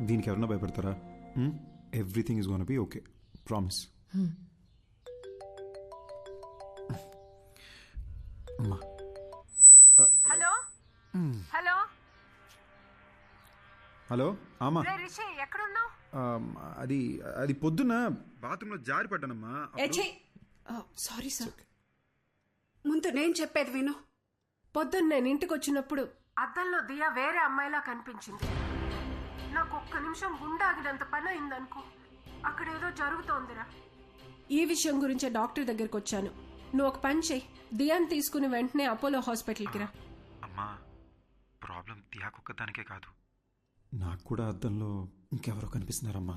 దీనికి ఎవరన్నా భయపడతారా? Everything is gonna be okay promise అమ్మా. హలో? హలో? హలో? ఆమా. రిషి ఎక్కడున్నావు? అది అది పొద్దున్న బాత్రూంలో జారి పడ్డానమ్మా. సారీ సార్ ముందు నేను చెప్పేది విను. పొద్దున్న నేను ఇంటికి వచ్చినప్పుడు అద్దంలో దియా వేరే అమ్మాయిలా కనిపించింది. నాకు ఒక్క నిమిషం గుండె ఆగినంత పని అయిందనుకో అక్కడ ఏదో జరుగుతోందిరా. ఈ విషయం గురించే డాక్టర్ దగ్గరికి వచ్చాను. నువ్వు ఒక పని చెయ్యి దియాని తీసుకుని వెంటనే అపోలో హాస్పిటల్కి రా. అమ్మా ప్రాబ్లం దియాకొక్కదానికే కాదు. నాకు కూడా అద్దంలో ఇంకెవరో కనిపిస్తున్నారమ్మా.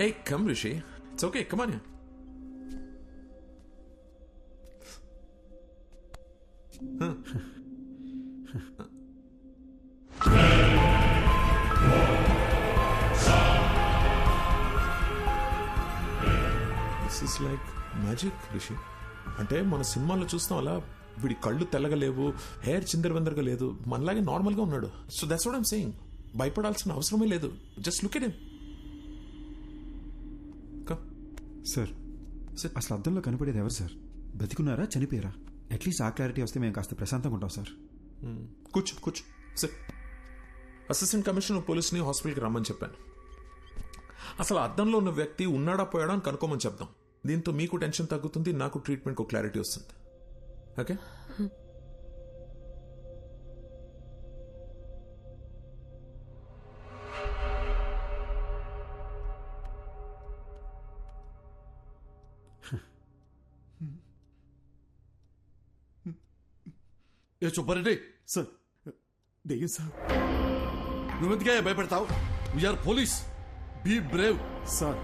ఏ come Rishi it's okay come on this is like magic Rishi అంటే మన సినిమాల్లో చూస్తాం అలా వీడి కళ్ళు తెల్లగా లేవు హెయిర్ చిందరవందరగా లేదు మనలాగే నార్మల్గా ఉన్నాడు. So that's what I'm saying భయపడాల్సిన అవసరమే లేదు. Just look at sir sir అసలు అద్దంలో కనపడేది ఎవరు సార్ బతికున్నారా చనిపోయారా? అట్లీస్ట్ ఆ క్లారిటీ వస్తే మేము కాస్త ప్రశాంతంగా ఉంటాం సార్ కూర్చో కూర్చో. సార్ అసిస్టెంట్ కమిషనర్ పోలీస్ని హాస్పిటల్కి రమ్మని చెప్పాను. అసలు అద్దంలో ఉన్న వ్యక్తి ఉన్నాడా పోయాడా అని కనుక్కోమని చెప్దాం. దీంతో మీకు టెన్షన్ తగ్గుతుంది నాకు ట్రీట్మెంట్కి ఒక క్లారిటీ వస్తుంది. ఓకే ఏ సుబ్బారెడ్డి సార్ దెయ్యం సార్. నువ్వెందుకే భయపెడతావు? We are police be brave sir.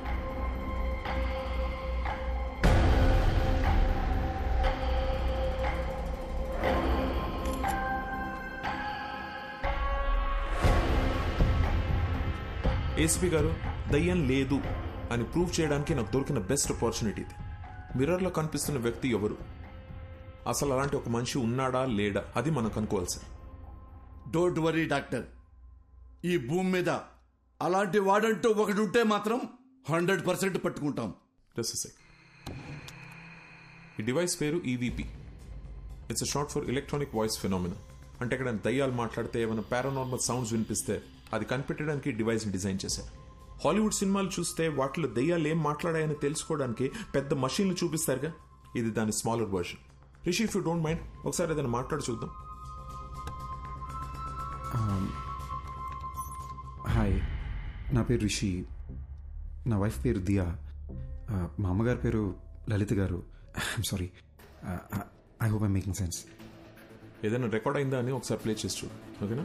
ACP garu దయ్యం లేదు అని ప్రూవ్ చేయడానికి నాకు దొరికిన బెస్ట్ ఆపర్చునిటీ ఇది. మిర్రర్లో కనిపిస్తున్న వ్యక్తి ఎవరు? అసలు అలాంటి ఒక మనిషి ఉన్నాడా లేడా? అది మనం కనుక్కోవాలి సార్ డోంట్ వరీ డాక్టర్ ఈ భూమి మీద అలాంటి వాడంటూ ఒకటి ఉంటే మాత్రం హండ్రెడ్ పర్సెంట్ పట్టుకుంటాం. జస్ట్ ఈ డివైస్ పేరు EVP it's short for electronic voice phenomena అంటే ఇక్కడ దయ్యాలు మాట్లాడితే ఏమైనా పారానార్మల్ సౌండ్స్ వినిపిస్తే అది కనిపెట్టడానికి ఈ డివైస్ని డిజైన్ చేశారు. హాలీవుడ్ సినిమాలు చూస్తే వాటిలో దయ్యాలు ఏం మాట్లాడాయని తెలుసుకోవడానికి పెద్ద మషీన్లు చూపిస్తారుగా? ఇది దాని smaller version Rishi if you don't mind ఒకసారి ఏదైనా మాట్లాడి చూద్దాం. హాయ్ నా పేరు రిషి. నా వైఫ్ పేరు దియా. మా అమ్మగారి పేరు Lalitha garu. I'm sorry I hope I making sense ఏదైనా రికార్డ్ అయిందా అని ఒకసారి ప్లే చేసి చూడు. ఓకేనా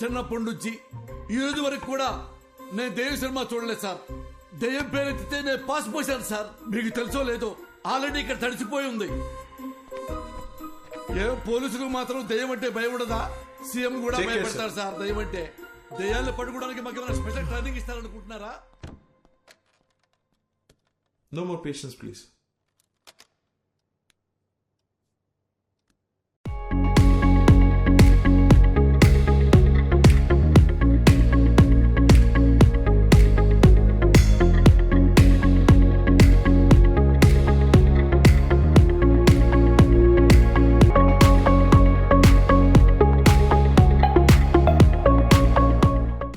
చిన్నప్పటి నుంచి ఈ రోజు వరకు కూడా నేను దెయ్యం సినిమా చూడలేదు సార్. దెయ్యం పేరెత్తితే నేను పాస్ పోసాను సార్. మీకు తెలుసో లేదో ఆల్రెడీ ఇక్కడ తడిసిపోయి ఉంది. ఏ పోలీసులకు మాత్రం దెయ్యం అంటే భయం ఉండదా? సీఎం కూడా. భయపడతారు సార్ దెయ్యం అంటే. దెయ్యాన్ని పట్టుకోవడానికి మాకు ఏమైనా special training ఇస్తారనుకుంటున్నారా? No more patience please